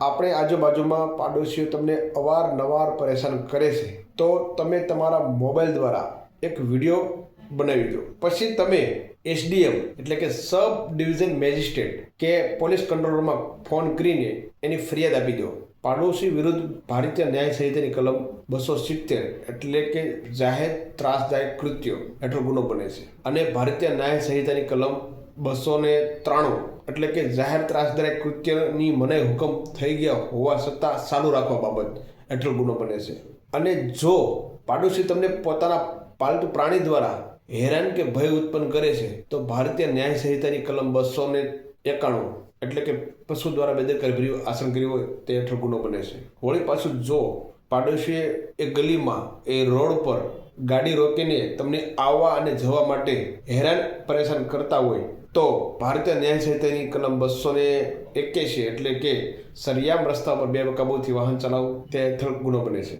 આપણે આજુબાજુમાં પાડોશીઓ તમને અવારનવાર પરેશાન કરે છે. તો તમે તમારા મોબાઈલ દ્વારા એક વીડિયો બનાવી દો પછી તમે એસડીએમ, એટલે કે સબ ડિવિઝન મેજિસ્ટ્રેટ, કે પોલીસ કંટ્રોલરમાં ફોન કરીને એની ફરિયાદ આપી દો. પાડોશી વિરુદ્ધ ભારતીય ન્યાય સંહિતાની કલમ બસો સિત્તેર, એટલે કે જાહેર ત્રાસદાયક કૃત્યો, હેઠળ ગુનો બને છે. અને ભારતીય ન્યાય સંહિતાની કલમ બસો ને ત્રાણું, એટલે કે જાહેર ત્રાસદાયક કૃત્યની મને હુકમ થઈ ગયા હોવા છતાં ચાલુ રાખવા બાબત હેઠળ ગુનો બને છે. અને જો પાડોશી તમને પોતાના પાલતુ પ્રાણી દ્વારા હેરાન કે ભય ઉત્પન્ન કરે છે, તો ભારતીય ન્યાય સંહિતાની કલમ બસો ને એકાણું, એટલે કે પશુ દ્વારા બેદરકારી ભર્યું આસન કર્યું હોય, તે હેઠળ ગુનો બને છે. વળી પાછું જો પાડોશીએ એ ગલીમાં, એ રોડ પર ગાડી રોકીને તમને આવવા અને જવા માટે હેરાન, પરેશાન કરતા હોય, તો ભારતીય ન્યાય સંહિતાની કલમ બસો ને એક્યાસી એટલે કે સરિયામ રસ્તા પર બે કાબુથી વાહન ચલાવવું તે હેઠળ ગુનો બને છે.